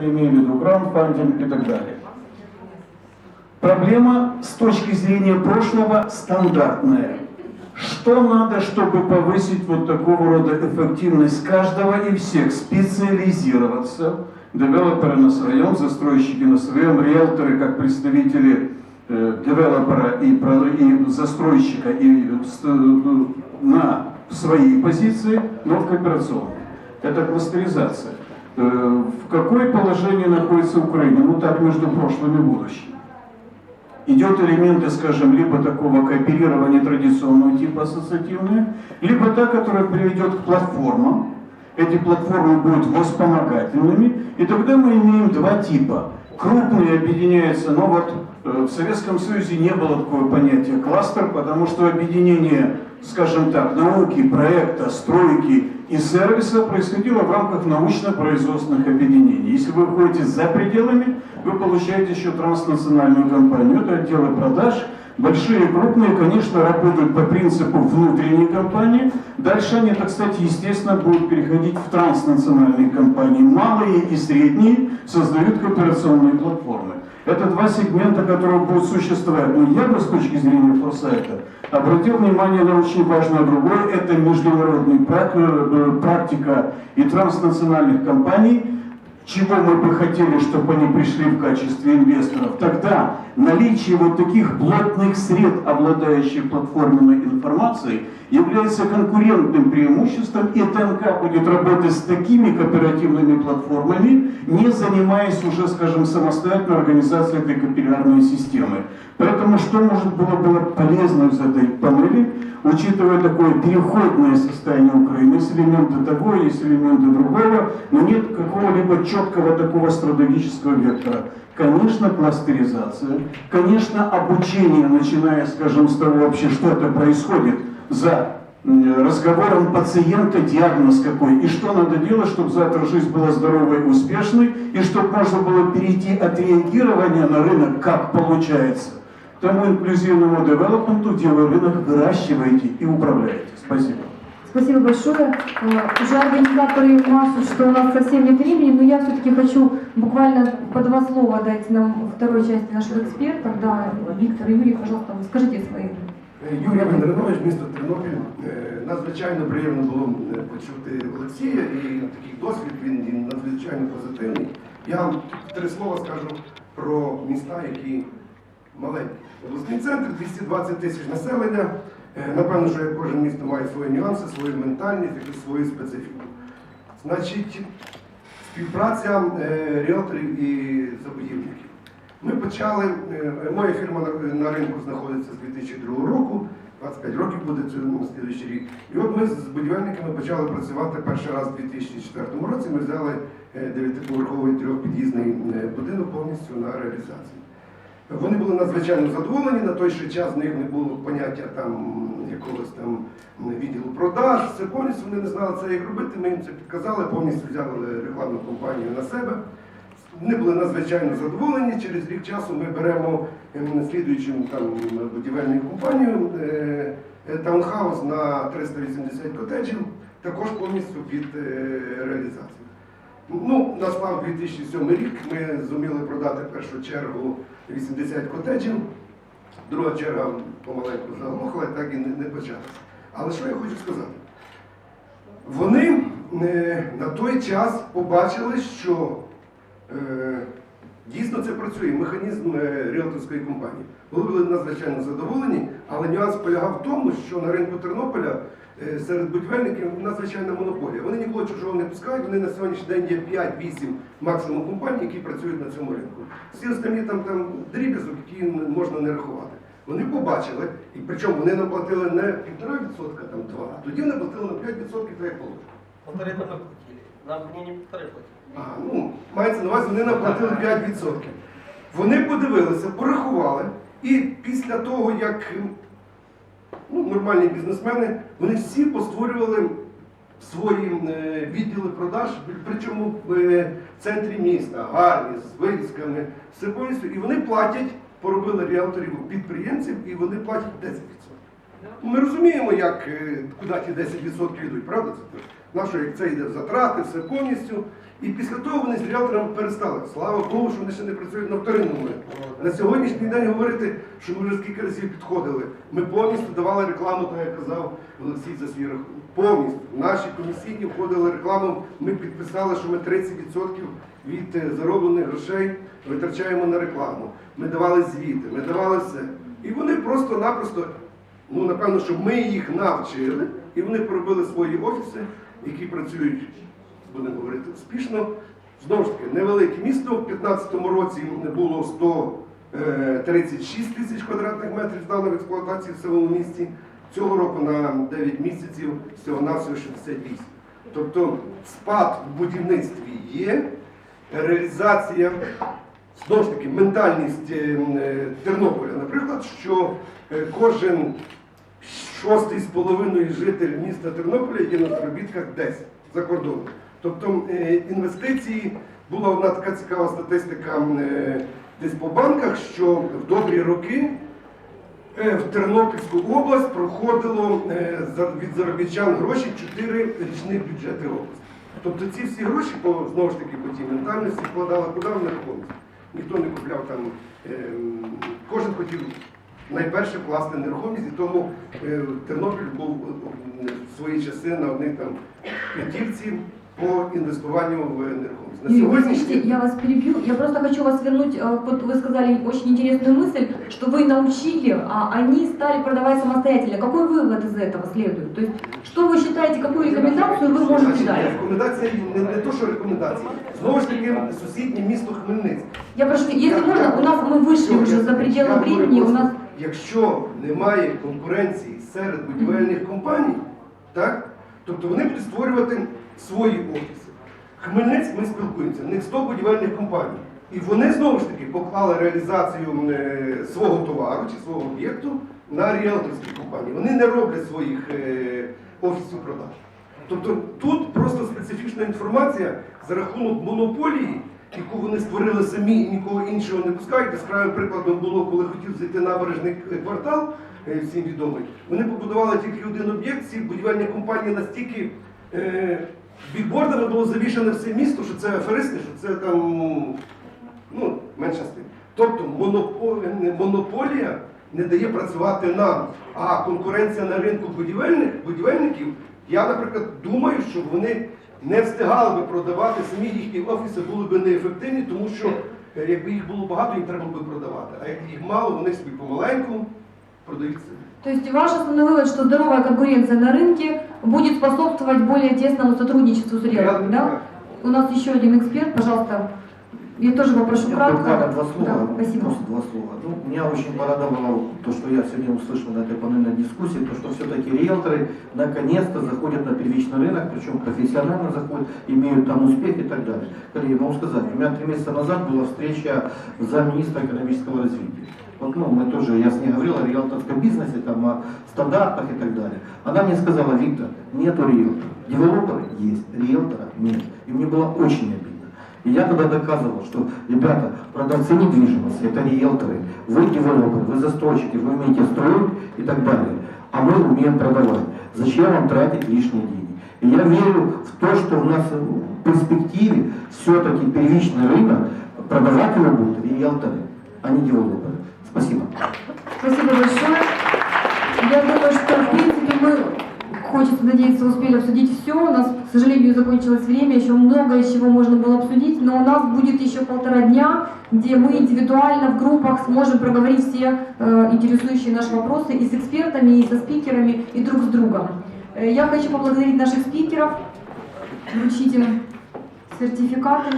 Я имею в виду краундфандинг и так далее. Проблема с точки зрения прошлого стандартная. Что надо, чтобы повысить вот такого рода эффективность каждого и всех? Специализироваться. Девелоперы на своем, застройщики на своем, риэлторы как представители э, девелопера и, и застройщика и э, на своей позиции, но в кооперационной. Это кластеризация. Э, В какое положении находится Украина? Ну так между прошлым и будущим. Идет элементы, скажем, либо такого кооперирования традиционного типа ассоциативные, либо та, которая приведет к платформам. Эти платформы будут воспомогательными, и тогда мы имеем два типа. Крупные объединяются, но вот э, в Советском Союзе не было такого понятия кластер, потому что объединение, скажем так, науки, проекта, стройки и сервиса происходило в рамках научно-производственных объединений. Если вы выходите за пределами, вы получаете еще транснациональную компанию. Это отделы продаж. Большие и крупные, конечно, работают по принципу внутренней компании. Дальше они, так сказать, естественно, будут переходить в транснациональные компании. Малые и средние создают кооперационные платформы. Это два сегмента, которые будут существовать. Но я бы с точки зрения форсайта обратил внимание на очень важное другое. Это международная э, практика и транснациональных компаний, чего мы бы хотели, чтобы они пришли в качестве инвесторов, тогда наличие вот таких плотных сред, обладающих платформенной информацией, является конкурентным преимуществом, и ТНК будет работать с такими кооперативными платформами, не занимаясь уже, скажем, самостоятельной организацией этой кооперарной системы. Поэтому что может было, было полезно из этой панели, учитывая такое переходное состояние Украины, есть элементы того, есть элементы другого, но нет какого-либо четкого такого стратегического вектора. Конечно, кластеризация, конечно, обучение, начиная, скажем, с того вообще, что это происходит за разговором пациента, диагноз какой, и что надо делать, чтобы завтра жизнь была здоровой и успешной, и чтобы можно было перейти от реагирования на рынок, как получается, тому инклюзивному девелопменту, где вы рынок выращиваете и управляете. Спасибо. Спасибо большое. Э, Уже организаторы машут, что у нас совсем нет времени, но я все-таки хочу буквально по два слова дать нам во второй части наших экспертов. Да, Виктор и Юрий, пожалуйста, вы скажите свои. Юрій Вендринович, місто Тернопіль. Е, Надзвичайно приємно було е, почути Олексія і такий досвід він, він надзвичайно позитивний. Я вам три слова скажу про міста, які маленькі. Обласний центр 220 тисяч населення. Е, Напевно, що кожен місто має свої нюанси, свою ментальність, якусь свою специфіку. Значить, співпраця е, ріелторів і забудівників. Ми почали, е, моя фірма на, ринку знаходиться з 2002 року, 25 років буде цьому слідуючий рік. І от ми з будівельниками почали працювати перший раз у 2004 році. Ми взяли е, дев'ятиповерховий трьохпід'їзний будинок повністю на реалізацію. Вони були надзвичайно задоволені, на той ще час в них не було поняття там якогось там відділу продаж, все повністю вони не знали це як робити. Ми їм це підказали, повністю взяли рекламну кампанію на себе. Вони були надзвичайно задоволені. Через рік часу ми беремо ем, слідуючим там будівельну компанію е, е, таунхаус на 380 котеджів, також повністю під е, реалізацію. Ну, настав 2007 рік, ми зуміли продати першу чергу 80 котеджів, друга черга помаленьку заглохла так і не, не почалася. Але що я хочу сказати? Вони е, на той час побачили, що е, дійсно це працює, механізм е, ріелторської компанії. Вони були надзвичайно задоволені, але нюанс полягав в тому, що на ринку Тернополя е, серед будівельників надзвичайна монополія. Вони нікого чужого не пускають, вони на сьогоднішній день є 5-8 максимум компаній, які працюють на цьому ринку. Всі останні там, там дріб'язок, які можна не рахувати. Вони побачили, і причому вони нам платили не 1,5%, там 2, а тоді вони платили на 5%, так як положено. Полторы это мы платили. Нам мне не полторы платили. А, ну, мається на увазі, вони нам платили 5%. Вони подивилися, порахували, і після того, як ну, нормальні бізнесмени, вони всі постворювали свої е, відділи продаж, причому в е, центрі міста, гарні, з вивісками, все повністю, і вони платять, поробили ріелторів підприємців, і вони платять 10%. Ну, Ми розуміємо, як, е, куди ті 10% йдуть, правда? Це Нащо як це йде затрати, все повністю. І після того вони з ріалторами перестали. Слава Богу, що вони ще не працюють на вторинному. На сьогоднішній день говорити, що ми вже скільки разів підходили. Ми повністю давали рекламу, так як казав Олексій за свій рахунок. Повністю. Наші комісійні входили рекламу. Ми підписали, що ми 30% від е, зароблених грошей витрачаємо на рекламу. Ми давали звіти, ми давали все. І вони просто-напросто, ну напевно, що ми їх навчили, і вони поробили свої офіси, які працюють будемо говорити успішно. Знову ж таки, невелике місто. В 2015 році було 136 тисяч квадратних метрів здано в експлуатації в цілому місті. Цього року на 9 місяців всього-навсього 68. Тобто спад в будівництві є, реалізація, знову ж таки, ментальність е, е, Тернополя, наприклад, що е, кожен шостий з половиною житель міста Тернополя є на заробітках десь за кордоном. Тобто е, інвестиції, була одна така цікава статистика е, десь по банках, що в добрі роки е, в Тернопільську область проходило від заробітчан гроші 4 річних бюджети області. Тобто ці всі гроші по знову ж таки по тій ментальності вкладали куди в нерухомість. Ніхто не купляв там, кожен хотів найперше вкласти нерухомість, і тому е, Тернопіль був е, в свої часи на одних там п'ятірці по інвестуванню в нерухомість. На Юрий, сьогоднішній простите, я вас перебью. Я просто хочу вас вернуть. э, Вот вы сказали очень интересную мысль, что вы научили, а они стали продавать самостоятельно. Какой вывод из этого следует? То есть, что вы считаете, какую рекомендацию вы можете Значить, дать? рекомендація не, не то, що рекомендації. Знову ж таки, сусіднє місто Хмельницьке. Я прошу, если Я- можно, я- у нас мы вышли я- уже за я пределы говорю времени, у просто, нас Якщо немає конкуренції серед будівельних компаній, так, тобто вони будуть створювати свої офіси. Хмельницьк ми спілкуємося, в них 100 будівельних компаній. І вони знову ж таки поклали реалізацію е, свого товару чи свого об'єкту на ріелторські компанії. Вони не роблять своїх е, офісів продаж. Тобто тут просто специфічна інформація за рахунок монополії, яку вони створили самі і нікого іншого не пускають. Яскравим прикладом було, коли хотів зайти набережний квартал, е, всім відомий. Вони побудували тільки один об'єкт, ці будівельні компанії настільки е, бікбордами було завішане все місто, що це аферисти, що це там ну, менше тим. Тобто монополія не дає працювати нам, а конкуренція на ринку будівельних, будівельників, я, наприклад, думаю, що вони не встигали би продавати, самі їхні офіси були б неефективні, тому що е, якби їх було багато, їм треба би продавати. А як їх мало, вони собі помаленьку продають собі. То есть ваш основной вывод, что здоровая конкуренция на рынке будет способствовать более тесному сотрудничеству с риэлторами, да? У нас еще один эксперт, пожалуйста. Я тоже попрошу Я кратко. буквально два слова, Да, спасибо. просто два слова. Ну, меня очень порадовало то, что я сегодня услышал на этой панельной дискуссии, то, что все-таки риэлторы наконец-то заходят на Первичный рынок, причем профессионально заходят, имеют там успех и так далее. Коллеги, могу сказать, у меня три месяца назад была встреча замминистра экономического развития. Вот, ну, мы тоже, я с ней говорил о риэлторском бизнесе, там, о стандартах и так далее. Она мне сказала, Виктор, нету риэлтора. Девелоперы есть, риэлтора нет. И мне было очень обидно. И я тогда доказывал, что, ребята, продавцы недвижимости, это риэлторы, вы девелоперы, вы застройщики, вы умеете строить и так далее. А мы умеем продавать. Зачем вам тратить лишние деньги? И я верю в то, что у нас в перспективе все-таки первичный рынок, продавать его будут риэлторы, а не девелоперы. Спасибо. Спасибо большое. Я думаю, что, в принципе, мы, хочется надеяться, успели обсудить все. У нас, к сожалению, закончилось время, еще много из чего можно было обсудить, но у нас будет еще полтора дня, где мы индивидуально в группах сможем проговорить все э, интересующие наши вопросы и с экспертами, и со спикерами, и друг с другом. Э, я хочу поблагодарить наших спикеров, вручить им сертификаты.